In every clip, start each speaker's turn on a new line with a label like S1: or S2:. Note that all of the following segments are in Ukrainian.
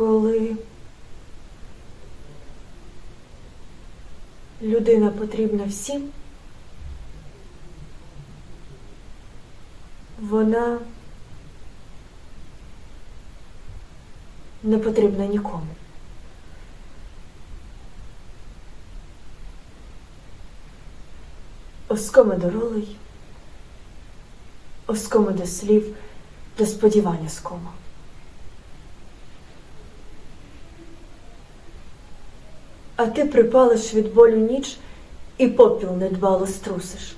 S1: коли людина потрібна всім, вона не потрібна нікому. Оскоми до ролей, оскоми до слів, до сподівання скома. А ти припалиш від болю ніч і попіл недбало струсиш.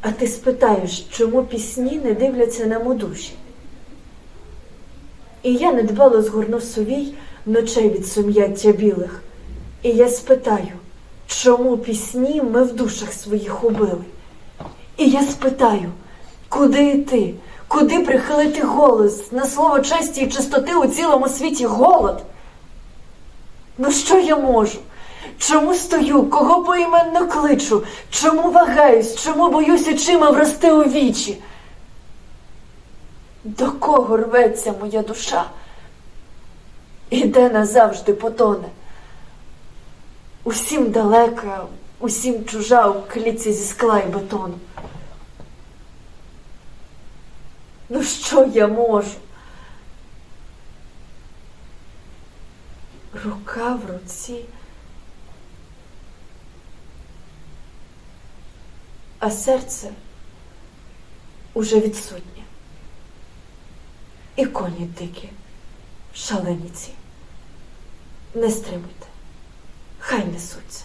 S1: А ти спитаєш, чому пісні не дивляться нам у душі. І я недбало згорну сувій ночей від сум'яття білих. І я спитаю, чому пісні ми в душах своїх убили. І я спитаю, куди йти, куди прихилити голос на слово честі і чистоти у цілому світі голод. Ну що я можу? Чому стою, кого поіменно кличу? Чому вагаюсь, чому боюсь очима врости у вічі? До кого рветься моя душа? І де назавжди потоне? Усім далека, усім чужа у клітці зі скла і бетону. Ну що я можу? Рука в руці. А серце уже відсутнє. І коні дикі, шалені ці. Не стримуйте, хай несуться.